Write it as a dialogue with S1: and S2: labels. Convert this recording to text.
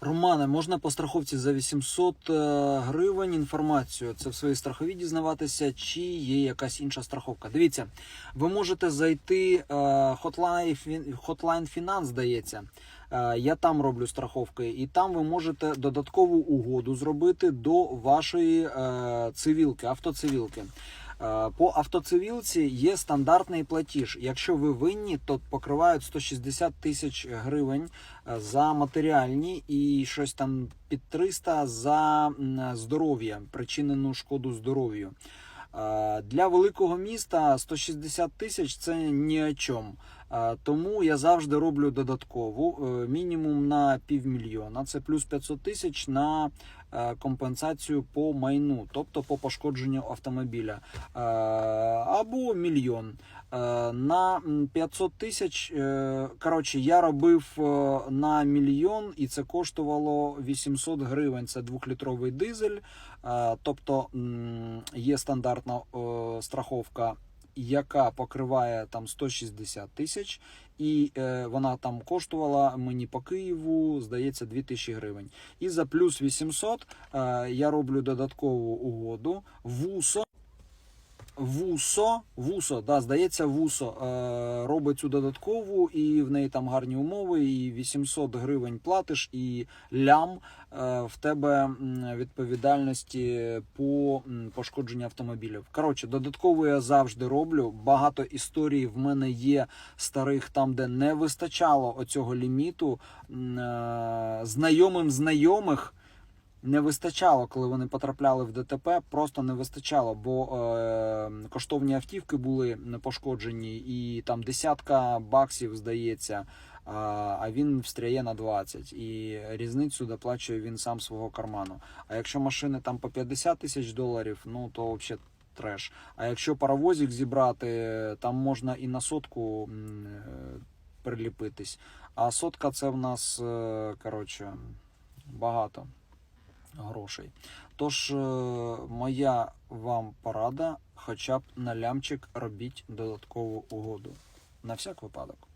S1: Романе, можна по страховці за 800 е, гривень інформацію. Це в своїй страховій дізнаватися, чи є якась інша страховка. Дивіться, ви можете зайти е, Hotline, Hotline Finance, здається. Е, Я там роблю страховки, і там ви можете додаткову угоду зробити до вашої цивілки, автоцивілки. Е, По автоцивілці є стандартний платіж. Якщо ви винні, то покривають 160 тисяч гривень е, за матеріальні і щось там під 300 за здоров'я, причинену шкоду здоров'ю. Е, Для великого міста 160 тисяч це ні о чому. Тому я завжди роблю додаткову е, мінімум на півмільйона. Це плюс 500 тисяч на е, компенсацію по майну, тобто по пошкодженню автомобіля, Е, або мільйон. На м, 500 тисяч. Коротше, я робив на мільйон, і це коштувало 800 гривень. Це двохлітровий дизель. Тобто є стандартна страховка, яка покриває там 160 тисяч, і е, вона там коштувала мені по Києву, здається, 2000 гривень. І за плюс 800 е, я роблю додаткову угоду. ВУСО. Вусо, Вусо, да, здається, Вусо е, робить цю додаткову, і в неї там гарні умови, і 800 гривень платиш, і лям е, в тебе відповідальності по пошкодженню автомобілів. Коротше, додатково я завжди роблю. Багато історій в мене є старих там, де не вистачало оцього ліміту. Е, Знайомим знайомих не вистачало, коли вони потрапляли в ДТП, просто не вистачало, бо е, коштовні автівки були пошкоджені, і там десятка баксів здається. А, а він встряє на 20, і різницю доплачує він сам свого карману. А якщо машини там по 50 тисяч доларів, ну то взагалі треш. А якщо паровозик зібрати, там можна і на сотку е, приліпитись. А сотка це в нас е, коротше багато грошей. Тож, е, моя вам порада, хоча б на лямчик робіть додаткову угоду. На всяк випадок.